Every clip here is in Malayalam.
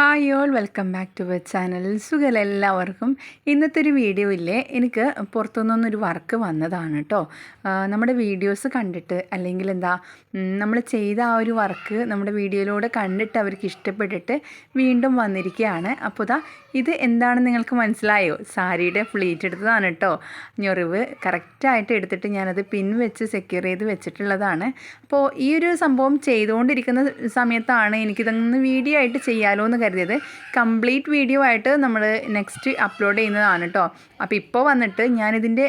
Hi all welcome back to our channel സുഖം എല്ലാവർക്കും? ഇന്നത്തെ ഒരു വീഡിയോ ഇല്ലേ? എനിക്ക് പുറത്തുനിന്നൊന്നൊരു വർക്ക് വന്നതാണ് കേട്ടോ നമ്മുടെ വീഡിയോസ് കണ്ടിട്ട് അല്ലെങ്കിൽ എന്താ നമ്മൾ ചെയ്ത ആ ഒരു വർക്ക് നമ്മുടെ വീഡിയോയിലൂടെ കണ്ടിട്ട് അവർക്ക് ഇഷ്ടപ്പെട്ടിട്ട് വീണ്ടും വന്നിരിക്കുകയാണ്. അപ്പോൾ ഇതാ ഇത് എന്താണെന്ന് നിങ്ങൾക്ക് മനസ്സിലായോ? സാരിയുടെ ഫ്ലീറ്റ് എടുത്തതാണ് കേട്ടോ. ഞൊറിവ് കറക്റ്റായിട്ട് എടുത്തിട്ട് ഞാനത് പിൻ വെച്ച് സെക്യൂർ ചെയ്ത് വെച്ചിട്ടുള്ളതാണ്. അപ്പോൾ ഈ ഒരു സംഭവം ചെയ്തുകൊണ്ടിരിക്കുന്ന സമയത്താണ് എനിക്കിതൊന്ന് വീഡിയോ ആയിട്ട് ചെയ്യാമല്ലോ എന്ന് കരുതിയത്. കംപ്ലീറ്റ് വീഡിയോ ആയിട്ട് നമ്മൾ നെക്സ്റ്റ് അപ്ലോഡ് ചെയ്യുന്നതാണ് കേട്ടോ. അപ്പോൾ ഇപ്പോൾ വന്നിട്ട് ഞാനിതിന്റെ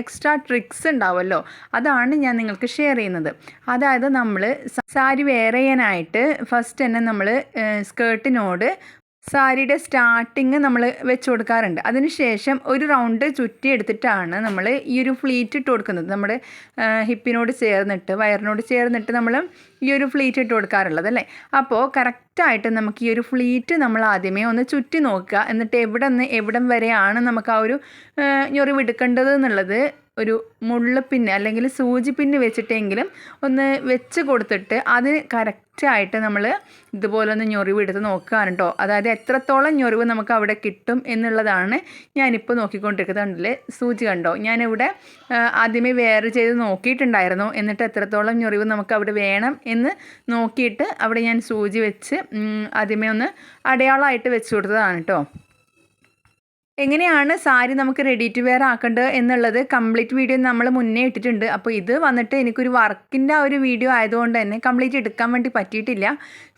എക്സ്ട്രാ ട്രിക്സ് ഉണ്ടാവുമല്ലോ അതാണ് ഞാൻ നിങ്ങൾക്ക് ഷെയർ ചെയ്യുന്നത്. അതായത് നമ്മൾ സാരി വെയർ ചെയ്യാനായിട്ട് ഫസ്റ്റ് തന്നെ നമ്മൾ സ്കേർട്ടിനോട് സാരിയുടെ സ്റ്റാർട്ടിങ് നമ്മൾ വെച്ച് കൊടുക്കാറുണ്ട്. അതിനുശേഷം ഒരു റൗണ്ട് ചുറ്റി എടുത്തിട്ടാണ് നമ്മൾ ഈ ഒരു ഫ്ലീറ്റ് ഇട്ട് കൊടുക്കുന്നത്. നമ്മുടെ ഹിപ്പിനോട് ചേർന്നിട്ട് വയറിനോട് ചേർന്നിട്ട് നമ്മൾ ഈ ഒരു ഫ്ലീറ്റ് ഇട്ട് കൊടുക്കാറുള്ളത് അല്ലേ? അപ്പോൾ കറക്റ്റായിട്ട് നമുക്ക് ഈ ഒരു ഫ്ലീറ്റ് നമ്മൾ ആദ്യമേ ഒന്ന് ചുറ്റി നോക്കുക. എന്നിട്ട് എവിടെ നിന്ന് എവിടം വരെയാണ് നമുക്ക് ആ ഒരു ഞൊറിവെടുക്കേണ്ടത് എന്നുള്ളത് ഒരു മുള്ളപ്പിന്ന് അല്ലെങ്കിൽ സൂചി വെച്ചിട്ടെങ്കിലും ഒന്ന് വെച്ച് കൊടുത്തിട്ട് അതിന് കറക്റ്റായിട്ട് നമ്മൾ ഇതുപോലെ ഒന്ന് ഞൊറിവ് എടുത്ത് നോക്കുകയാണ് കേട്ടോ അതായത് എത്രത്തോളം ഞൊറിവ് നമുക്ക് അവിടെ കിട്ടും എന്നുള്ളതാണ് ഞാനിപ്പോൾ നോക്കിക്കൊണ്ടിരിക്കുന്നത് കണ്ടില്ലേ? സൂചി കണ്ടോ? ഞാനിവിടെ ആദ്യമേ വേറെ ചെയ്ത് നോക്കിയിട്ടുണ്ടായിരുന്നു. എന്നിട്ട് എത്രത്തോളം ഞൊറിവ് നമുക്ക് അവിടെ വേണം എന്ന് നോക്കിയിട്ട് അവിടെ ഞാൻ സൂചി വെച്ച് ആദ്യമേ ഒന്ന് അടയാളമായിട്ട് വെച്ച് കൊടുത്തതാണ് കേട്ടോ എങ്ങനെയാണ് സാരി നമുക്ക് റെഡി ടു വെയർ ആക്കേണ്ടത് എന്നുള്ളത് കംപ്ലീറ്റ് വീഡിയോ നമ്മൾ മുന്നേ ഇട്ടിട്ടുണ്ട്. അപ്പോൾ ഇത് വന്നിട്ട് എനിക്കൊരു വർക്കിന്റെ ആ ഒരു വീഡിയോ ആയതുകൊണ്ട് തന്നെ കംപ്ലീറ്റ് എടുക്കാൻ വേണ്ടി പറ്റിയിട്ടില്ല.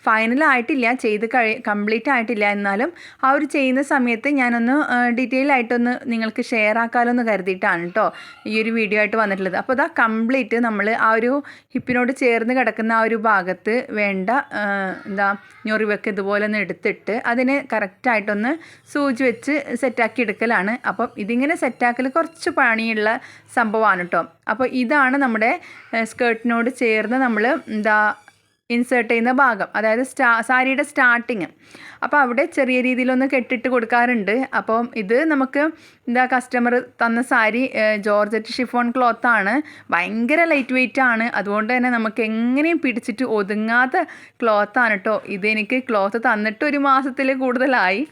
ഫൈനൽ ആയിട്ടില്ല ചെയ്ത് കഴി കംപ്ലീറ്റ് ആയിട്ടില്ല എന്നാലും ആ ഒരു ചെയ്യുന്ന സമയത്ത് ഞാനൊന്ന് ഡീറ്റെയിൽ ആയിട്ടൊന്ന് നിങ്ങൾക്ക് ഷെയർ ആക്കാമല്ലോ എന്ന് കരുതിയിട്ടാണ് കേട്ടോ ഈ ഒരു വീഡിയോ ആയിട്ട് വന്നിട്ടുള്ളത്. അപ്പോൾ അതാ കംപ്ലീറ്റ് നമ്മൾ ആ ഒരു ഹിപ്പിനോട് ചേർന്ന് കിടക്കുന്ന ആ ഒരു ഭാഗത്ത് വേണ്ട എന്താ ഞൊറിവൊക്കെ ഇതുപോലെ ഒന്ന് എടുത്തിട്ട് അതിനെ കറക്റ്റായിട്ടൊന്ന് സൂചി വെച്ച് സെറ്റാക്കി എടുക്കലാണ്. അപ്പം ഇതിങ്ങനെ സെറ്റാക്കൽ കുറച്ച് പണിയുള്ള സംഭവമാണ് കേട്ടോ അപ്പോൾ ഇതാണ് നമ്മുടെ സ്കേർട്ടിനോട് ചേർന്ന് നമ്മൾ എന്താ ഇൻസേർട്ട് ചെയ്യുന്ന ഭാഗം അതായത് സ്റ്റാ സാരിയുടെ സ്റ്റാർട്ടിങ് അപ്പോൾ അവിടെ ചെറിയ രീതിയിലൊന്ന് കെട്ടിട്ട് കൊടുക്കാറുണ്ട്. അപ്പം ഇത് നമുക്ക് എന്താ കസ്റ്റമർ തന്ന സാരി ജോർജറ്റ് ഷിഫോൺ ക്ലോത്ത് ആണ്. ഭയങ്കര ലൈറ്റ് വെയിറ്റ് ആണ്. അതുകൊണ്ട് തന്നെ നമുക്ക് എങ്ങനെയും പിടിച്ചിട്ട് ഒതുങ്ങാത്ത ക്ലോത്താണ് കേട്ടോ ഇതെനിക്ക് ക്ലോത്ത് തന്നിട്ട് ഒരു മാസത്തിൽ കൂടുതലായി.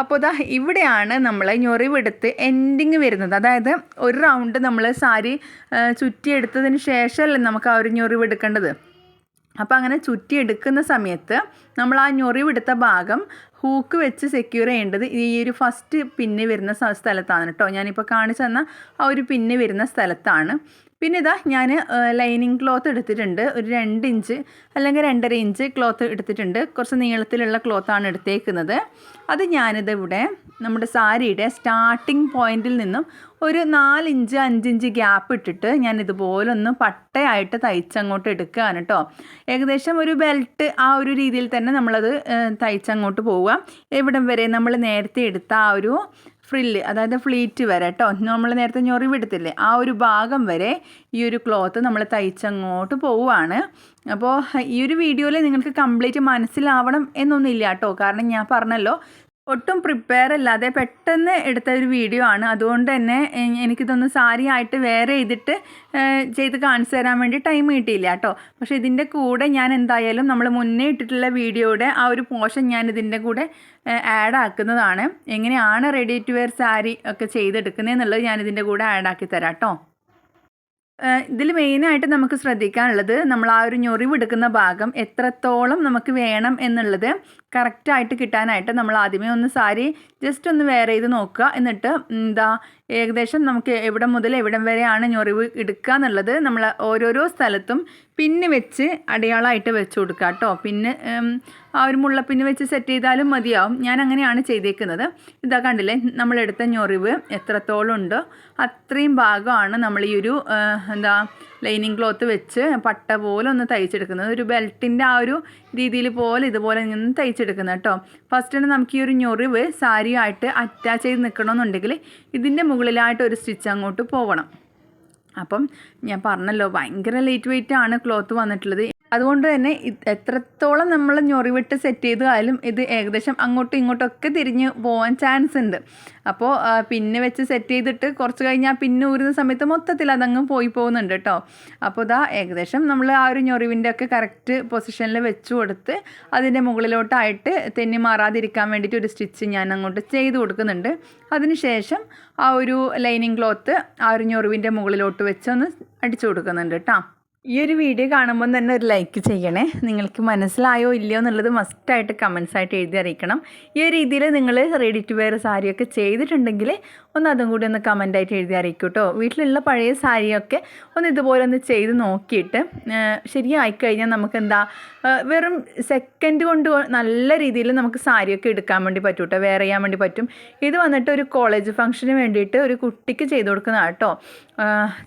അപ്പോൾ ഇതാ ഇവിടെയാണ് നമ്മൾ ഞൊറിവെടുത്ത് എൻഡിങ് വരുന്നത്. അതായത് ഒരു റൗണ്ട് നമ്മൾ സാരി ചുറ്റിയെടുത്തതിന് ശേഷമല്ലേ നമുക്ക് ആ ഒരു ഞൊറിവെടുക്കേണ്ടത്? അപ്പോൾ അങ്ങനെ ചുറ്റി എടുക്കുന്ന സമയത്ത് നമ്മൾ ആ ഞൊറിവെടുത്ത ഭാഗം ഹൂക്ക് വെച്ച് സെക്യൂർ ചെയ്യേണ്ടത് ഈ ഒരു ഫസ്റ്റ് പിന്ന് വരുന്ന സ്ഥലത്താണ് കേട്ടോ ഞാനിപ്പോൾ കാണിച്ചു തന്ന ആ ഒരു പിന്ന് വരുന്ന സ്ഥലത്താണ്. പിന്നെ ഇതാ ഞാൻ ലൈനിങ് ക്ലോത്ത് എടുത്തിട്ടുണ്ട്. ഒരു രണ്ട് ഇഞ്ച് അല്ലെങ്കിൽ രണ്ടര ഇഞ്ച് ക്ലോത്ത് എടുത്തിട്ടുണ്ട്. കുറച്ച് നീളത്തിലുള്ള ക്ലോത്താണ് എടുത്തേക്കുന്നത്. അത് ഞാനിത് ഇവിടെ നമ്മുടെ സാരിയുടെ സ്റ്റാർട്ടിങ് പോയിന്റിൽ നിന്നും ഒരു നാലിഞ്ച് അഞ്ചിഞ്ച് ഗ്യാപ്പ് ഇട്ടിട്ട് ഞാൻ ഇതുപോലെ ഒന്ന് പട്ടയായിട്ട് തയ്ച്ചങ്ങോട്ട് എടുക്കുകയാണ് കേട്ടോ ഏകദേശം ഒരു ബെൽറ്റ് ആ ഒരു രീതിയിൽ തന്നെ നമ്മളത് തയ്ച്ചങ്ങോട്ട് പോവുക. ഇവിടം വരെ നമ്മൾ നേരത്തെ എടുത്ത ആ ഒരു ഫ്രില്ല് അതായത് ഫ്ലീറ്റ് വരെ കേട്ടോ നമ്മൾ നേരത്തെ ഞൊറിവെടുത്തില്ലേ ആ ഒരു ഭാഗം വരെ ഈ ഒരു ക്ലോത്ത് നമ്മൾ തയ്ച്ചങ്ങോട്ട് പോവുകയാണ്. അപ്പോൾ ഈ ഒരു വീഡിയോയിൽ നിങ്ങൾക്ക് കംപ്ലീറ്റ് മനസ്സിലാവണം എന്നൊന്നുമില്ല കേട്ടോ കാരണം ഞാൻ പറഞ്ഞല്ലോ ഒട്ടും പ്രിപ്പയർ അല്ലാതെ പെട്ടെന്ന് എടുത്ത ഒരു വീഡിയോ ആണ്. അതുകൊണ്ട് തന്നെ എനിക്കിതൊന്ന് സാരി ആയിട്ട് വേറെ ചെയ്തിട്ട് ചെയ്ത് കാണിച്ചു തരാൻ വേണ്ടി ടൈം കിട്ടിയില്ല കേട്ടോ. പക്ഷേ ഇതിന്റെ കൂടെ ഞാൻ എന്തായാലും നമ്മൾ മുന്നേ ഇട്ടിട്ടുള്ള വീഡിയോയുടെ ആ ഒരു പോഷൻ ഞാൻ ഇതിന്റെ കൂടെ ആഡ് ആക്കുന്നതാണ്. എങ്ങനെയാണ് റെഡി ടു വെയർ സാരി ഒക്കെ ചെയ്തെടുക്കുന്നതെന്നുള്ളത് ഞാൻ ഇതിന്റെ കൂടെ ആഡ് ആക്കി തരാം കേട്ടോ. ഇതിൽ മെയിനായിട്ട് നമുക്ക് ശ്രദ്ധിക്കാനുള്ളത് നമ്മൾ ആ ഒരു ഞൊറിവെടുക്കുന്ന ഭാഗം എത്രത്തോളം നമുക്ക് വേണം എന്നുള്ളത് കറക്റ്റായിട്ട് കിട്ടാനായിട്ട് നമ്മൾ ആദ്യമേ ഒന്ന് സാരി ജസ്റ്റ് ഒന്ന് വെയർ ചെയ്ത് നോക്കുക. എന്നിട്ട് എന്താ ഏകദേശം നമുക്ക് എവിടെ മുതൽ എവിടം വരെയാണ് ഞൊറിവ് എടുക്കുക എന്നുള്ളത് നമ്മൾ ഓരോരോ സ്ഥലത്തും പിന്ന് വെച്ച് അടയാളമായിട്ട് വെച്ച് കൊടുക്കുക കേട്ടോ. പിന്നെ ആ ഒരു മുള്ളപ്പിന്ന് വെച്ച് സെറ്റ് ചെയ്താലും മതിയാവും. ഞാൻ അങ്ങനെയാണ് ചെയ്തേക്കുന്നത്. ഇതാ കണ്ടില്ലേ നമ്മളെടുത്ത ഞൊറിവ് എത്രത്തോളം ഉണ്ടോ. അത്രയും ഭാഗമാണ് നമ്മൾ ഈ ഒരു എന്താ ലൈനിങ് ക്ലോത്ത് വെച്ച് പട്ട പോലെ ഒന്ന് തയ്ച്ചെടുക്കുന്നത്. ഒരു ബെൽറ്റിന്റെ ആ ഒരു രീതിയിൽ പോലെ ഇതുപോലെ നിന്ന് തയ്ച്ചെടുക്കുന്നത് കേട്ടോ. ഫസ്റ്റ് തന്നെ നമുക്ക് ഈ ഒരു ഞൊറിവ് സാരിയായിട്ട് അറ്റാച്ച് ചെയ്ത് നിൽക്കണമെന്നുണ്ടെങ്കിൽ ഇതിന്റെ മുകളിലായിട്ട് ഒരു സ്റ്റിച്ച് അങ്ങോട്ട് പോകണം അപ്പം ഞാൻ പറഞ്ഞല്ലോ ഭയങ്കര ലൈറ്റ് വെയിറ്റ് ആണ് ക്ലോത്ത് വന്നിട്ടുള്ളത്. അതുകൊണ്ട് തന്നെ എത്രത്തോളം നമ്മൾ ഞൊറിവിട്ട് സെറ്റ് ചെയ്താലും ഇത് ഏകദേശം അങ്ങോട്ടും ഇങ്ങോട്ടൊക്കെ തിരിഞ്ഞ് പോകാൻ ചാൻസ് ഉണ്ട്. അപ്പോൾ പിന്നെ വെച്ച് സെറ്റ് ചെയ്തിട്ട് കുറച്ച് കഴിഞ്ഞാൽ പിന്നെ ഊരുന്ന സമയത്ത് മൊത്തത്തിൽ അതങ്ങ് പോയി പോകുന്നുണ്ട് കേട്ടോ അപ്പോൾ ഇതാ ഏകദേശം നമ്മൾ ആ ഒരു ഞൊറിവിന്റെ ഒക്കെ കറക്റ്റ് പൊസിഷനിൽ വെച്ച് കൊടുത്ത് അതിന്റെ മുകളിലോട്ടായിട്ട് തെന്നി മാറാതിരിക്കാൻ വേണ്ടിയിട്ട് ഒരു സ്റ്റിച്ച് ഞാൻ അങ്ങോട്ട് ചെയ്ത് കൊടുക്കുന്നുണ്ട്. അതിനുശേഷം ആ ഒരു ലൈനിങ് ക്ലോത്ത് ആ ഒരു ഞൊറിവിന്റെ മുകളിലോട്ട് വെച്ച് ഒന്ന് അടിച്ചു കൊടുക്കുന്നുണ്ട് കേട്ടോ ഈ ഒരു വീഡിയോ കാണുമ്പോൾ തന്നെ ഒരു ലൈക്ക് ചെയ്യണേ. നിങ്ങൾക്ക് മനസ്സിലായോ ഇല്ലയോ എന്നുള്ളത് മസ്റ്റായിട്ട് കമൻസ് ആയിട്ട് എഴുതി അറിയിക്കണം. ഈ ഒരു രീതിയിൽ നിങ്ങൾ റെഡി ടു വെയർ സാരിയൊക്കെ ചെയ്തിട്ടുണ്ടെങ്കിൽ ഒന്ന് അതും കൂടി ഒന്ന് കമന്റായിട്ട് എഴുതി അറിയിക്കും കേട്ടോ വീട്ടിലുള്ള പഴയ സാരിയൊക്കെ ഒന്ന് ഇതുപോലെ ഒന്ന് ചെയ്ത് നോക്കിയിട്ട് ശരിയായി കഴിഞ്ഞാൽ നമുക്ക് എന്താ വെറും സെക്കൻഡ് കൊണ്ട് നല്ല രീതിയിൽ നമുക്ക് സാരിയൊക്കെ എടുക്കാൻ വേണ്ടി പറ്റും കേട്ടോ വെയർ ചെയ്യാൻ വേണ്ടി പറ്റും. ഇത് വന്നിട്ട് ഒരു കോളേജ് ഫംഗ്ഷന് വേണ്ടിയിട്ട് ഒരു കുട്ടിക്ക് ചെയ്ത് കൊടുക്കുന്നതാണ് കേട്ടോ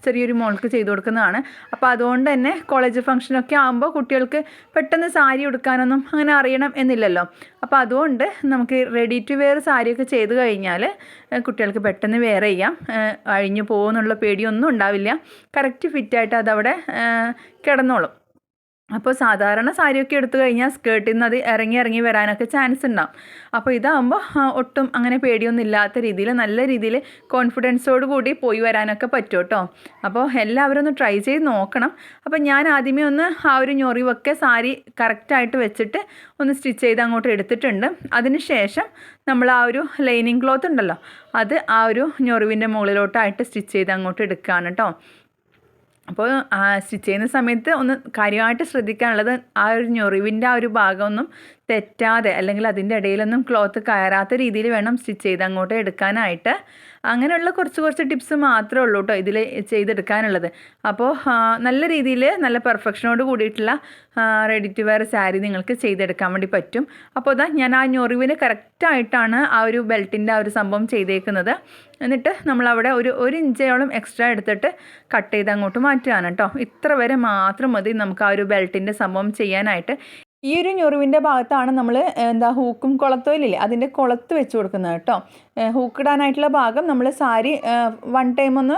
ചെറിയൊരു മോൾക്ക് ചെയ്തു കൊടുക്കുന്നതാണ്. അപ്പോൾ അതുകൊണ്ട് തന്നെ കോളേജ് ഫംഗ്ഷനൊക്കെ ആകുമ്പോൾ കുട്ടികൾക്ക് പെട്ടെന്ന് സാരി ഉടുക്കാനൊന്നും അങ്ങനെ അറിയണം എന്നില്ലല്ലോ. അപ്പോൾ അതുകൊണ്ട് നമുക്ക് റെഡി ടു വെയർ സാരിയൊക്കെ ചെയ്ത് കഴിഞ്ഞാൽ കുട്ടികൾക്ക് പെട്ടെന്ന് വെയർ ചെയ്യാം. അഴിഞ്ഞു പോകുമെന്നുള്ള പേടിയൊന്നും ഉണ്ടാവില്ല. കറക്റ്റ് ഫിറ്റായിട്ട് അതവിടെ കിടന്നോളും. അപ്പോൾ സാധാരണ സാരിയൊക്കെ എടുത്തു കഴിഞ്ഞാൽ സ്കേർട്ടിൽ നിന്ന് അത് ഇറങ്ങി ഇറങ്ങി വരാനൊക്കെ ചാൻസ് ഉണ്ടാവും. അപ്പോൾ ഇതാകുമ്പോൾ ഒട്ടും അങ്ങനെ പേടിയൊന്നും ഇല്ലാത്ത രീതിയിൽ നല്ല രീതിയിൽ കോൺഫിഡൻസോട് കൂടി പോയി വരാനൊക്കെ പറ്റും കേട്ടോ. അപ്പോൾ എല്ലാവരും ഒന്ന് ട്രൈ ചെയ്ത് നോക്കണം. അപ്പോൾ ഞാൻ ആദ്യമേ ഒന്ന് ആ ഒരു ഞൊറിവൊക്കെ സാരി കറക്റ്റായിട്ട് വെച്ചിട്ട് ഒന്ന് സ്റ്റിച്ച് ചെയ്ത് അങ്ങോട്ട് എടുത്തിട്ടുണ്ട്. അതിന് ശേഷം നമ്മൾ ആ ഒരു ലൈനിങ് ക്ലോത്ത് ഉണ്ടല്ലോ അത് ആ ഒരു ഞൊറിവിന്റെ മുകളിലോട്ടായിട്ട് സ്റ്റിച്ച് ചെയ്ത് അങ്ങോട്ട് എടുക്കുകയാണ് കേട്ടോ. അപ്പോൾ സ്റ്റിച്ച് ചെയ്യുന്ന സമയത്ത് ഒന്ന് കാര്യമായിട്ട് ശ്രദ്ധിക്കാനുള്ളത് ആ ഒരു ഞൊറിവിന്റെ ആ ഒരു ഭാഗമൊന്നും തെറ്റാതെ അല്ലെങ്കിൽ അതിന്റെ ഇടയിലൊന്നും ക്ലോത്ത് കയറാത്ത രീതിയിൽ വേണം സ്റ്റിച്ച് ചെയ്ത് അങ്ങോട്ട് എടുക്കാനായിട്ട്. അങ്ങനെയുള്ള കുറച്ച് കുറച്ച് ടിപ്സ് മാത്രമേ ഉള്ളൂ കേട്ടോ ഇതിൽ ചെയ്തെടുക്കാനുള്ളത്. അപ്പോൾ നല്ല രീതിയിൽ നല്ല പെർഫെക്ഷനോട് കൂടിയിട്ടുള്ള റെഡി ടു വെയർ സാരി നിങ്ങൾക്ക് ചെയ്തെടുക്കാൻ വേണ്ടി പറ്റും. അപ്പോൾ ഇതാ ഞാൻ ആ ഞൊറിവിന് കറക്റ്റായിട്ടാണ് ആ ഒരു ബെൽറ്റിന്റെ ആ ഒരു സംഭവം ചെയ്തേക്കുന്നത്. എന്നിട്ട് നമ്മളവിടെ ഒരു ഒരു ഇഞ്ചയോളം എക്സ്ട്രാ എടുത്തിട്ട് കട്ട് ചെയ്ത് അങ്ങോട്ട് മാറ്റുകയാണ് കേട്ടോ. ഇത്ര വരെ മാത്രം മതി നമുക്ക് ആ ഒരു ബെൽറ്റിന്റെ സംഭവം ചെയ്യാനായിട്ട്. ഈ ഒരു ഞൊറിവിന്റെ ഭാഗത്താണ് നമ്മൾ എന്താ ഹൂക്കും കുളത്തോയിലില്ലേ അതിന്റെ കുളത്ത് വെച്ച് കൊടുക്കുന്നത് കേട്ടോ. ഹൂക്കിടാനായിട്ടുള്ള ഭാഗം നമ്മൾ സാരി വൺ ടൈം ഒന്ന്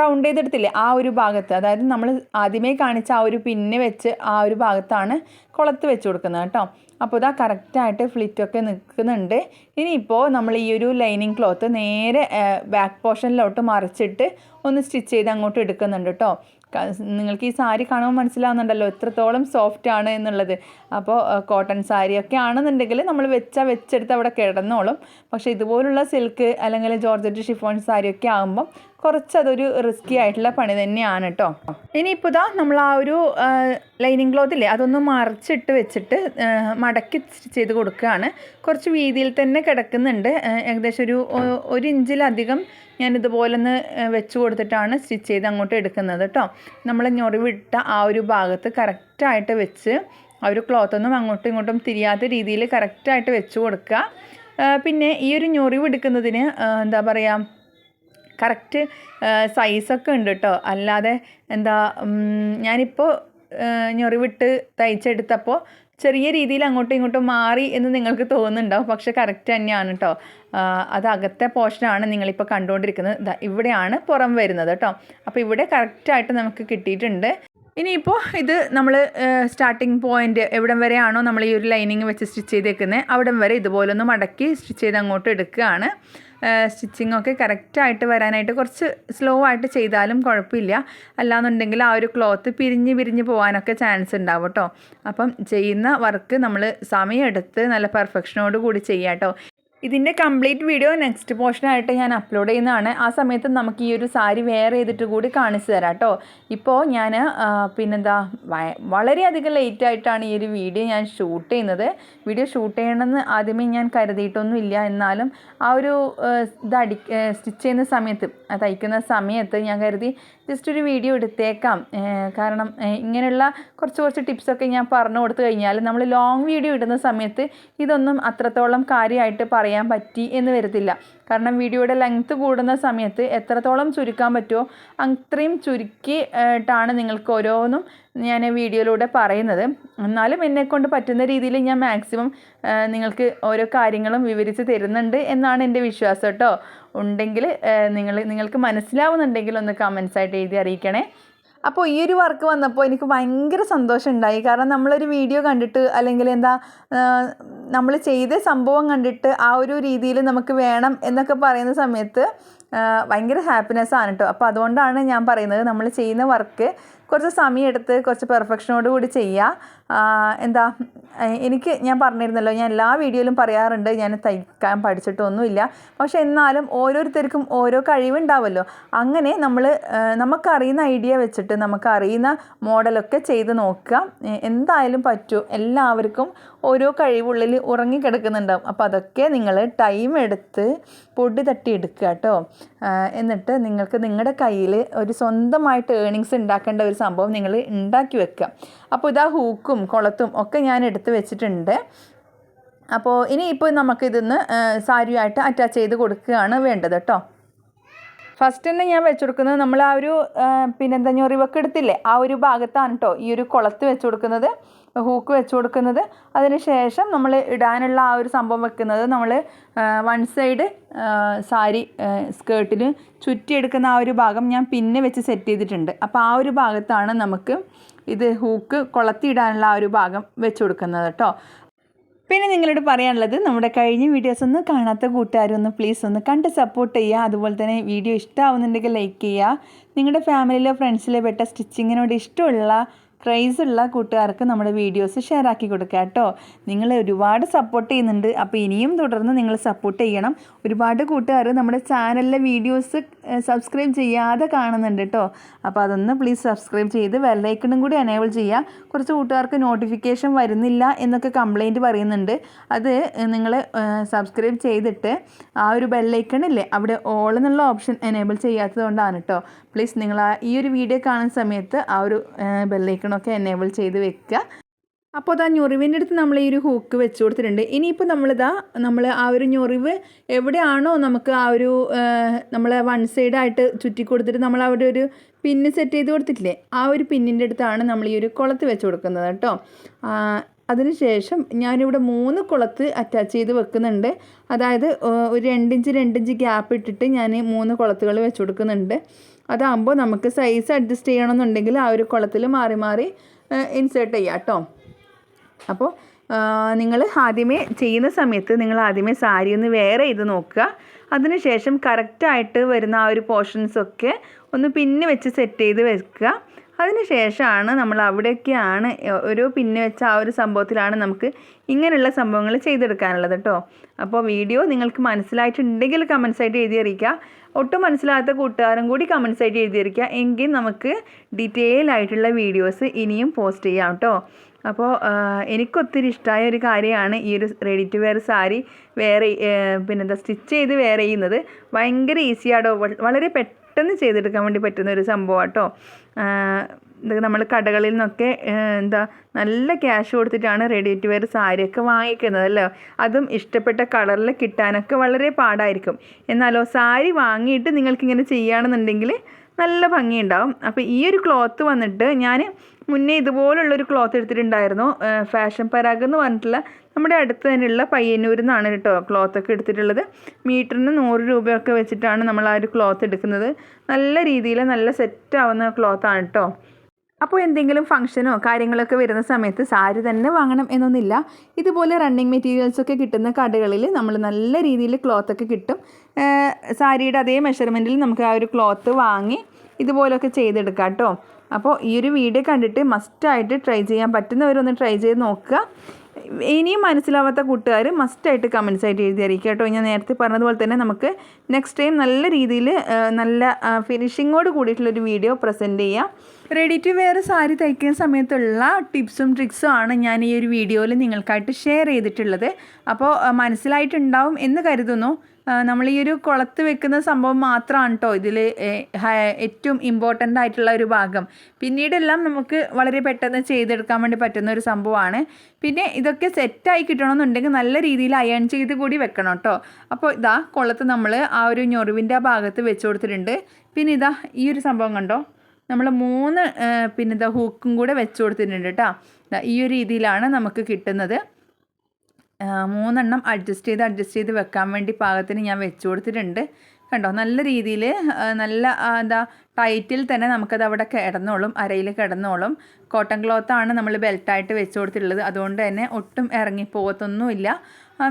റൗണ്ട് ചെയ്തെടുത്തില്ലേ ആ ഒരു ഭാഗത്ത്. അതായത് നമ്മൾ ആദ്യമേ കാണിച്ച ആ ഒരു പിന്നെ വെച്ച് ആ ഒരു ഭാഗത്താണ് കുളത്ത് വെച്ച് കൊടുക്കുന്നത് കേട്ടോ. അപ്പോൾ ഇതാ കറക്റ്റായിട്ട് ഫ്ലിറ്റൊക്കെ നിൽക്കുന്നുണ്ട്. ഇനിയിപ്പോൾ നമ്മൾ ഈ ഒരു ലൈനിങ് ക്ലോത്ത് നേരെ ബാക്ക് പോർഷനിലോട്ട് മറിച്ചിട്ട് ഒന്ന് സ്റ്റിച്ച് ചെയ്ത് അങ്ങോട്ട് എടുക്കുന്നുണ്ട് കേട്ടോ. നിങ്ങൾക്ക് ഈ സാരി കാണുമ്പോൾ മനസ്സിലാവുന്നുണ്ടല്ലോ എത്രത്തോളം സോഫ്റ്റ് ആണ് എന്നുള്ളത്. അപ്പോൾ കോട്ടൺ സാരി ഒക്കെ ആണെന്നുണ്ടെങ്കിൽ നമ്മൾ വെച്ചാൽ വെച്ചെടുത്ത് അവിടെ കിടന്നോളും. പക്ഷേ ഇതുപോലുള്ള സിൽക്ക് അല്ലെങ്കിൽ ജോർജറ്റ് ഷിഫോൺ സാരി ഒക്കെ ആകുമ്പം കുറച്ചതൊരു റിസ്കി ആയിട്ടുള്ള പണി തന്നെയാണ് കേട്ടോ ഇനിയിപ്പോൾ ഇതാ നമ്മൾ ആ ഒരു ലൈനിങ് ക്ലോത്ത് ഇല്ലേ അതൊന്ന് മറിച്ചിട്ട് വെച്ചിട്ട് മടക്കി ചെയ്ത് കൊടുക്കുകയാണ്. കുറച്ച് വീതിയിൽ തന്നെ കിടക്കുന്നുണ്ട്. ഏകദേശം ഒരു ഒരു ഇഞ്ചിലധികം ഞാൻ ഇതുപോലെ ഒന്ന് വെച്ച് കൊടുത്തിട്ടാണ് സ്റ്റിച്ച് ചെയ്ത് അങ്ങോട്ട് എടുക്കുന്നത് കേട്ടോ നമ്മൾ ഞൊറിവിട്ട ആ ഒരു ഭാഗത്ത് കറക്റ്റായിട്ട് വെച്ച് ആ ഒരു ക്ലോത്തൊന്നും അങ്ങോട്ടും ഇങ്ങോട്ടും തിരിയാത്ത രീതിയിൽ കറക്റ്റായിട്ട് വെച്ച് കൊടുക്കുക. പിന്നെ ഈ ഒരു ഞൊറിവ് എടുക്കുന്നതിന് എന്താ പറയുക കറക്റ്റ് സൈസൊക്കെ ഉണ്ട് കേട്ടോ അല്ലാതെ എന്താ ഞാനിപ്പോൾ ഞൊറിവിട്ട് തയ്ച്ചെടുത്തപ്പോൾ ചെറിയ രീതിയിൽ അങ്ങോട്ടും ഇങ്ങോട്ടും മാറി എന്ന് നിങ്ങൾക്ക് തോന്നുന്നുണ്ടാവും. പക്ഷെ കറക്റ്റ് തന്നെയാണ് കേട്ടോ അത് അകത്തെ പോർഷനാണ് നിങ്ങളിപ്പോൾ കണ്ടുകൊണ്ടിരിക്കുന്നത്. ഇവിടെയാണ് പുറം വരുന്നത് കേട്ടോ അപ്പോൾ ഇവിടെ കറക്റ്റായിട്ട് നമുക്ക് കിട്ടിയിട്ടുണ്ട്. ഇനിയിപ്പോൾ ഇത് നമ്മൾ സ്റ്റാർട്ടിങ് പോയിന്റ് എവിടം വരെയാണോ നമ്മൾ ഈ ഒരു ലൈനിങ് വെച്ച് സ്റ്റിച്ച് ചെയ്തേക്കുന്നത് അവിടം വരെ ഇതുപോലെ ഒന്ന് മടക്കി സ്റ്റിച്ച് ചെയ്ത് അങ്ങോട്ട് എടുക്കുകയാണ്. സ്റ്റിച്ചിങ് ഒക്കെ കറക്റ്റായിട്ട് വരാനായിട്ട് കുറച്ച് സ്ലോ ആയിട്ട് ചെയ്താലും കുഴപ്പമില്ല. അല്ലാന്നുണ്ടെങ്കിൽ ആ ഒരു ക്ലോത്ത് പിരിഞ്ഞ് പിരിഞ്ഞ് പോകാനൊക്കെ ചാൻസ് ഉണ്ടാവും കേട്ടോ. അപ്പം ചെയ്യുന്ന വർക്ക് നമ്മൾ സമയമെടുത്ത് നല്ല പെർഫെക്ഷനോട് കൂടി ചെയ്യാം കേട്ടോ. ഇതിന്റെ കംപ്ലീറ്റ് വീഡിയോ നെക്സ്റ്റ് പോർഷനായിട്ട് ഞാൻ അപ്ലോഡ് ചെയ്യുന്നതാണ്. ആ സമയത്ത് നമുക്ക് ഈ ഒരു സാരി വെയർ ചെയ്തിട്ട് കൂടി കാണിച്ചു തരാം കേട്ടോ ഇപ്പോൾ ഞാൻ പിന്നെന്താ വളരെയധികം ലേറ്റ് ആയിട്ടാണ് ഈ ഒരു വീഡിയോ ഞാൻ ഷൂട്ട് ചെയ്യുന്നത്. വീഡിയോ ഷൂട്ട് ചെയ്യണമെന്ന് ആദ്യമേ ഞാൻ കരുതിയിട്ടൊന്നും ഇല്ല എന്നാലും ആ ഒരു ഇത് അടി സ്റ്റിച്ച് ചെയ്യുന്ന സമയത്ത് തയ്ക്കുന്ന സമയത്ത് ഞാൻ കരുതി ജസ്റ്റ് ഒരു വീഡിയോ എടുത്തേക്കാം. കാരണം ഇങ്ങനെയുള്ള കുറച്ച് കുറച്ച് ടിപ്സൊക്കെ ഞാൻ പറഞ്ഞു കൊടുത്തു കഴിഞ്ഞാൽ നമ്മൾ ലോങ് വീഡിയോ ഇടുന്ന സമയത്ത് ഇതൊന്നും അത്രത്തോളം കാര്യമായിട്ട് പറയാൻ പറ്റി എന്ന് വരത്തില്ല. കാരണം വീഡിയോയുടെ ലെങ്ത്ത് കൂടുന്ന സമയത്ത് എത്രത്തോളം ചുരുക്കാൻ പറ്റുമോ അത്രയും ചുരുക്കിയിട്ടാണ് നിങ്ങൾക്ക് ഓരോന്നും ഞാൻ വീഡിയോയിലൂടെ പറയുന്നത്. എന്നാലും എന്നെക്കൊണ്ട് പറ്റുന്ന രീതിയിൽ ഞാൻ മാക്സിമം നിങ്ങൾക്ക് ഓരോ കാര്യങ്ങളും വിവരിച്ച് തരുന്നുണ്ട് എന്നാണ് എന്റെ വിശ്വാസം കേട്ടോ. ഉണ്ടെങ്കിൽ നിങ്ങൾ നിങ്ങൾക്ക് മനസ്സിലാവുന്നുണ്ടെങ്കിൽ ഒന്ന് കമൻസായിട്ട് എഴുതി അറിയിക്കണേ. അപ്പോൾ ഈ ഒരു വർക്ക് വന്നപ്പോൾ എനിക്ക് ഭയങ്കര സന്തോഷം ഉണ്ടായി കാരണം നമ്മളൊരു വീഡിയോ കണ്ടിട്ട് അല്ലെങ്കിൽ എന്താ നമ്മൾ ചെയ്ത സംഭവം കണ്ടിട്ട് ആ ഒരു രീതിയിൽ നമുക്ക് വേണം എന്നൊക്കെ പറയുന്ന സമയത്ത് ഭയങ്കര ഹാപ്പിനെസ് ആണ് കേട്ടോ അപ്പോൾ അതുകൊണ്ടാണ് ഞാൻ പറയുന്നത് നമ്മൾ ചെയ്യുന്ന വർക്ക് കുറച്ച് സമയമെടുത്ത് കുറച്ച് പെർഫെക്ഷനോട് കൂടി ചെയ്യുക എന്താ എനിക്ക് ഞാൻ പറഞ്ഞിരുന്നല്ലോ ഞാൻ എല്ലാ വീഡിയോയിലും പറയാറുണ്ട് ഞാൻ തയ്ക്കാൻ പഠിച്ചിട്ടൊന്നുമില്ല. പക്ഷെ എന്നാലും ഓരോരുത്തർക്കും ഓരോ കഴിവുണ്ടാവുമല്ലോ അങ്ങനെ നമ്മൾ നമുക്കറിയുന്ന ഐഡിയ വെച്ചിട്ട് നമുക്കറിയുന്ന മോഡലൊക്കെ ചെയ്ത് നോക്കുക. എന്തായാലും പറ്റൂ. എല്ലാവർക്കും ഓരോ കഴിവുള്ളിൽ ഉറങ്ങിക്കിടക്കുന്നുണ്ടാവും. അപ്പോൾ അതൊക്കെ നിങ്ങൾ ടൈം എടുത്ത് പൊടി തട്ടി എടുക്കുക കേട്ടോ. എന്നിട്ട് നിങ്ങൾക്ക് നിങ്ങളുടെ കയ്യിൽ ഒരു സ്വന്തമായിട്ട് ഏണിങ്സ് ഉണ്ടാക്കേണ്ട ഒരു സംഭവം നിങ്ങൾ ഉണ്ടാക്കി വെക്കുക. അപ്പോൾ ഇതാ ഹൂക്കും കുളത്തും ഒക്കെ ഞാൻ എടുത്ത് വെച്ചിട്ടുണ്ട്. അപ്പോൾ ഇനിയിപ്പോൾ നമുക്കിതൊന്ന് ആ, സാരിയുമായിട്ട് അറ്റാച്ച് ചെയ്ത് കൊടുക്കുകയാണ് വേണ്ടത് കേട്ടോ. ഫസ്റ്റ് തന്നെ ഞാൻ വെച്ച് കൊടുക്കുന്നത് നമ്മൾ ആ ഒരു പിന്നെന്താ ഞൊറിവൊക്കെ എടുത്തില്ലേ? ആ ഒരു ഭാഗത്താണ് കേട്ടോ ഈ ഒരു കുളത്ത് വെച്ച് കൊടുക്കുന്നത് ഹൂക്ക് വെച്ച് കൊടുക്കുന്നത്. അതിന് ശേഷം നമ്മൾ ഇടാനുള്ള ആ ഒരു സംഭവം വെക്കുന്നത് നമ്മൾ വൺ സൈഡ് സാരി സ്കേർട്ടിൽ ചുറ്റിയെടുക്കുന്ന ആ ഒരു ഭാഗം ഞാൻ പിന്നെ വെച്ച് സെറ്റ് ചെയ്തിട്ടുണ്ട്. അപ്പോൾ ആ ഒരു ഭാഗത്താണ് നമുക്ക് ഇത് ഹൂക്ക് കൊളത്തിയിടാനുള്ള ആ ഒരു ഭാഗം വെച്ച് കൊടുക്കുന്നത് കേട്ടോ. പിന്നെ നിങ്ങളോട് പറയാനുള്ളത് നമ്മുടെ കഴിഞ്ഞ വീഡിയോസ് ഒന്ന് കാണാത്ത കൂട്ടുകാരൊന്ന് പ്ലീസ് ഒന്ന് കണ്ട് സപ്പോർട്ട് ചെയ്യുക. അതുപോലെ തന്നെ വീഡിയോ ഇഷ്ടമാവുന്നുണ്ടെങ്കിൽ ലൈക്ക് ചെയ്യുക. നിങ്ങളുടെ ഫാമിലിയിലോ ഫ്രണ്ട്സിലോ പെട്ട സ്റ്റിച്ചിങ്ങിനോട് ഇഷ്ടമുള്ള ക്രൈസ് ഉള്ള കൂട്ടുകാർക്ക് നമ്മുടെ വീഡിയോസ് ഷെയർ ആക്കി കൊടുക്കുക കേട്ടോ. നിങ്ങൾ ഒരുപാട് സപ്പോർട്ട് ചെയ്യുന്നുണ്ട്. അപ്പോൾ ഇനിയും തുടർന്ന് നിങ്ങൾ സപ്പോർട്ട് ചെയ്യണം. ഒരുപാട് കൂട്ടുകാർ നമ്മുടെ ചാനലിലെ വീഡിയോസ് സബ്സ്ക്രൈബ് ചെയ്യാതെ കാണുന്നുണ്ട് കേട്ടോ. അപ്പോൾ അതൊന്ന് പ്ലീസ് സബ്സ്ക്രൈബ് ചെയ്ത് ബെല്ലൈക്കണും കൂടി എനേബിൾ ചെയ്യുക. കുറച്ച് കൂട്ടുകാർക്ക് നോട്ടിഫിക്കേഷൻ വരുന്നില്ല എന്നൊക്കെ കംപ്ലൈന്റ് പറയുന്നുണ്ട്. അത് നിങ്ങൾ സബ്സ്ക്രൈബ് ചെയ്തിട്ട് ആ ഒരു ബെല്ലൈക്കണില്ലേ അവിടെ ഓൾ എന്നുള്ള ഓപ്ഷൻ എനേബിൾ ചെയ്യാത്തത് കൊണ്ടാണ് കേട്ടോ. പ്ലീസ് നിങ്ങൾ ആ ഈ ഒരു വീഡിയോ കാണുന്ന സമയത്ത് ആ ഒരു ബെല്ലൈക്കണൊക്കെ എനേബിൾ ചെയ്ത് വെക്കുക. അപ്പോൾ അതാ ഞൊറിവിന്റെ അടുത്ത് നമ്മൾ ഈ ഒരു ഹൂക്ക് വെച്ച് കൊടുത്തിട്ടുണ്ട്. ഇനിയിപ്പോൾ നമ്മളിതാ നമ്മൾ ആ ഒരു ഞൊറിവ് എവിടെയാണോ നമുക്ക് ആ ഒരു നമ്മൾ വൺ സൈഡായിട്ട് ചുറ്റി കൊടുത്തിട്ട് നമ്മൾ അവിടെ ഒരു പിന്ന് സെറ്റ് ചെയ്ത് കൊടുത്തിട്ടില്ലേ? ആ ഒരു പിന്നിന്റെ അടുത്താണ് നമ്മൾ ഈ ഒരു കുളത്ത് വെച്ച് കൊടുക്കുന്നത് കേട്ടോ. അതിനുശേഷം ഞാനിവിടെ മൂന്ന് കുളത്ത് അറ്റാച്ച് ചെയ്ത് വെക്കുന്നുണ്ട്. അതായത് ഒരു രണ്ടിഞ്ച് രണ്ടിഞ്ച് ഗ്യാപ്പ് ഇട്ടിട്ട് ഞാൻ മൂന്ന് കുളത്തുകൾ വെച്ച് കൊടുക്കുന്നുണ്ട്. അതാകുമ്പോൾ നമുക്ക് സൈസ് അഡ്ജസ്റ്റ് ചെയ്യണമെന്നുണ്ടെങ്കിൽ ആ ഒരു കുളത്തിൽ മാറി മാറി ഇൻസേർട്ട് ചെയ്യാം കേട്ടോ അപ്പോൾ നിങ്ങൾ ആദ്യമേ ചെയ്യുന്ന സമയത്ത് നിങ്ങൾ ആദ്യമേ സാരി ഒന്ന് വേറെ ചെയ്ത് നോക്കുക. അതിനുശേഷം കറക്റ്റായിട്ട് വരുന്ന ആ ഒരു പോർഷൻസൊക്കെ ഒന്ന് പിന്നെ വെച്ച് സെറ്റ് ചെയ്ത് വെക്കുക. അതിനുശേഷമാണ് നമ്മൾ അവിടെയൊക്കെയാണ് ഒരു പിന്നെ വെച്ച ആ ഒരു സംഭവത്തിലാണ് നമുക്ക് ഇങ്ങനെയുള്ള സംഭവങ്ങൾ ചെയ്തെടുക്കാനുള്ളത് കേട്ടോ അപ്പോൾ വീഡിയോ നിങ്ങൾക്ക് മനസ്സിലായിട്ടുണ്ടെങ്കിൽ കമൻസ് ആയിട്ട് എഴുതി അറിയിക്കുക. ഒട്ടും മനസ്സിലാകാത്ത കൂട്ടുകാരും കൂടി കമൻസ് ആയിട്ട് എഴുതിയിരിക്കുക എങ്കിൽ നമുക്ക് ഡീറ്റെയിൽ ആയിട്ടുള്ള വീഡിയോസ് ഇനിയും പോസ്റ്റ് ചെയ്യാം കേട്ടോ അപ്പോൾ എനിക്കൊത്തിരി ഇഷ്ടമായ ഒരു കാര്യമാണ് ഈ ഒരു റെഡി ടു വെയർ സാരി വേറെ പിന്നെന്താ സ്റ്റിച്ച് ചെയ്ത് വെയർ ചെയ്യുന്നത്. ഭയങ്കര ഈസിയാടോ വളരെ പെട്ടെന്ന് ചെയ്തെടുക്കാൻ വേണ്ടി പറ്റുന്ന ഒരു സംഭവം കേട്ടോ ഇത് നമ്മൾ കടകളിൽ നിന്നൊക്കെ എന്താ നല്ല ക്യാഷ് കൊടുത്തിട്ടാണ് റെഡി ടു വെയർ സാരിയൊക്കെ വാങ്ങിക്കുന്നത് അല്ലോ? അതും ഇഷ്ടപ്പെട്ട കളറിൽ കിട്ടാനൊക്കെ വളരെ പാടായിരിക്കും. എന്നാലോ സാരി വാങ്ങിയിട്ട് നിങ്ങൾക്കിങ്ങനെ ചെയ്യുകയാണെന്നുണ്ടെങ്കിൽ നല്ല ഭംഗിയുണ്ടാവും. അപ്പോൾ ഈ ഒരു ക്ലോത്ത് വന്നിട്ട് ഞാൻ മുന്നേ ഇതുപോലുള്ളൊരു ക്ലോത്ത് എടുത്തിട്ടുണ്ടായിരുന്നു. ഫാഷൻ പരാഗ് എന്ന് പറഞ്ഞിട്ടുള്ള നമ്മുടെ അടുത്ത് തന്നെയുള്ള പയ്യന്നൂരിൽ നിന്നാണ് കേട്ടോ ക്ലോത്തൊക്കെ എടുത്തിട്ടുള്ളത്. മീറ്ററിന് നൂറ് രൂപയൊക്കെ വെച്ചിട്ടാണ് നമ്മൾ ആ ഒരു ക്ലോത്ത് എടുക്കുന്നത്. നല്ല രീതിയിൽ നല്ല സെറ്റ് ആവുന്ന ക്ലോത്ത് ആണ് കേട്ടോ. അപ്പോൾ എന്തെങ്കിലും ഫംഗ്ഷനോ കാര്യങ്ങളൊക്കെ വരുന്ന സമയത്ത് സാരി തന്നെ വാങ്ങണം എന്നൊന്നില്ല. ഇതുപോലെ റണ്ണിങ് മെറ്റീരിയൽസൊക്കെ കിട്ടുന്ന കടകളിൽ നമ്മൾ നല്ല രീതിയിൽ ക്ലോത്തൊക്കെ കിട്ടും. സാരിയുടെ അതേ മെഷർമെന്റിൽ നമുക്ക് ആ ഒരു ക്ലോത്ത് വാങ്ങി ഇതുപോലൊക്കെ ചെയ്തെടുക്കാം കേട്ടോ. അപ്പോൾ ഈ ഒരു വീഡിയോ കണ്ടിട്ട് മസ്റ്റായിട്ട് ട്രൈ ചെയ്യാൻ പറ്റുന്നവരൊന്ന് ട്രൈ ചെയ്ത് നോക്കുക. ഇനിയും മനസ്സിലാവാത്ത കൂട്ടുകാർ മസ്റ്റായിട്ട് കമൻസ് ആയിട്ട് എഴുതി അറിയിക്കുക കേട്ടോ. ഞാൻ നേരത്തെ പറഞ്ഞതുപോലെ തന്നെ നമുക്ക് നെക്സ്റ്റ് ടൈം നല്ല രീതിയിൽ നല്ല ഫിനിഷിങ്ങോട് കൂടിയിട്ടുള്ളൊരു വീഡിയോ പ്രസന്റ് ചെയ്യാം. റെഡി ടു വെയർ സാരി തയ്ക്കുന്ന സമയത്തുള്ള ടിപ്സും ട്രിക്സും ആണ് ഞാൻ ഈ ഒരു വീഡിയോയിൽ നിങ്ങൾക്കായിട്ട് ഷെയർ ചെയ്തിട്ടുള്ളത്. അപ്പോൾ മനസ്സിലായിട്ടുണ്ടാവും എന്ന് കരുതുന്നു. നമ്മൾ ഈ ഒരു കുളത്ത് വെക്കുന്ന സംഭവം മാത്രമാണ് കേട്ടോ ഇതിൽ ഏറ്റവും ഇമ്പോർട്ടന്റ് ആയിട്ടുള്ള ഒരു ഭാഗം. പിന്നീടെല്ലാം നമുക്ക് വളരെ പെട്ടെന്ന് ചെയ്തെടുക്കാൻ വേണ്ടി പറ്റുന്ന ഒരു സംഭവമാണ്. പിന്നെ ഇതൊക്കെ സെറ്റായി കിട്ടണമെന്നുണ്ടെങ്കിൽ നല്ല രീതിയിൽ അയൺ ചെയ്ത് കൂടി വെക്കണം കേട്ടോ അപ്പോൾ ഇതാ കുളത്ത് നമ്മൾ ആ ഒരു ഞൊറിവിന്റെ ആ ഭാഗത്ത് വെച്ച് കൊടുത്തിട്ടുണ്ട്. പിന്നെ ഇതാ ഈ ഒരു സംഭവം കണ്ടോ? നമ്മൾ മൂന്ന് പിന്നെ ഇതാ ഹൂക്കും കൂടെ വെച്ച് കൊടുത്തിട്ടുണ്ട് കേട്ടോ ഈ ഒരു രീതിയിലാണ് നമുക്ക് കിട്ടുന്നത്. മൂന്നെണ്ണം അഡ്ജസ്റ്റ് ചെയ്ത് അഡ്ജസ്റ്റ് ചെയ്ത് വെക്കാൻ വേണ്ടി പാകത്തിന് ഞാൻ വെച്ച് കൊടുത്തിട്ടുണ്ട്. കണ്ടോ? നല്ല രീതിയിൽ നല്ല എന്താ ടൈറ്റിൽ തന്നെ നമുക്കത് അവിടെ കിടന്നോളും അരയിൽ കിടന്നോളും. കോട്ടൺ ക്ലോത്താണ് നമ്മൾ ബെൽറ്റായിട്ട് വെച്ച് കൊടുത്തിട്ടുള്ളത്. അതുകൊണ്ട് തന്നെ ഒട്ടും ഇറങ്ങി പോകത്തൊന്നുമില്ല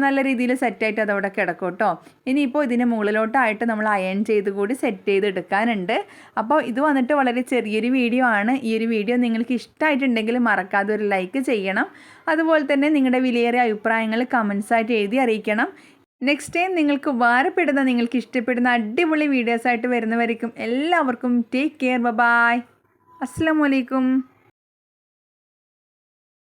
നല്ല രീതിയിൽ സെറ്റായിട്ട് അതവിടെ കിടക്കും കേട്ടോ. ഇനിയിപ്പോൾ ഇതിന് മുകളിലോട്ടായിട്ട് നമ്മൾ അയൺ ചെയ്ത് കൂടി സെറ്റ് ചെയ്ത് എടുക്കാനുണ്ട്. അപ്പോൾ ഇത് വന്നിട്ട് വളരെ ചെറിയൊരു വീഡിയോ ആണ്. ഈ ഒരു വീഡിയോ നിങ്ങൾക്ക് ഇഷ്ടമായിട്ടുണ്ടെങ്കിൽ മറക്കാതെ ഒരു ലൈക്ക് ചെയ്യണം. അതുപോലെ തന്നെ നിങ്ങളുടെ വിലയേറിയ അഭിപ്രായങ്ങൾ കമൻസായിട്ട് എഴുതി അറിയിക്കണം. നെക്സ്റ്റ് ടൈം നിങ്ങൾക്ക് വാരപ്പെടുന്ന നിങ്ങൾക്ക് ഇഷ്ടപ്പെടുന്ന അടിപൊളി വീഡിയോസായിട്ട് വരുന്നവരേക്കും എല്ലാവർക്കും ടേക്ക് കെയർ ബൈ അസ്സാം വലൈക്കും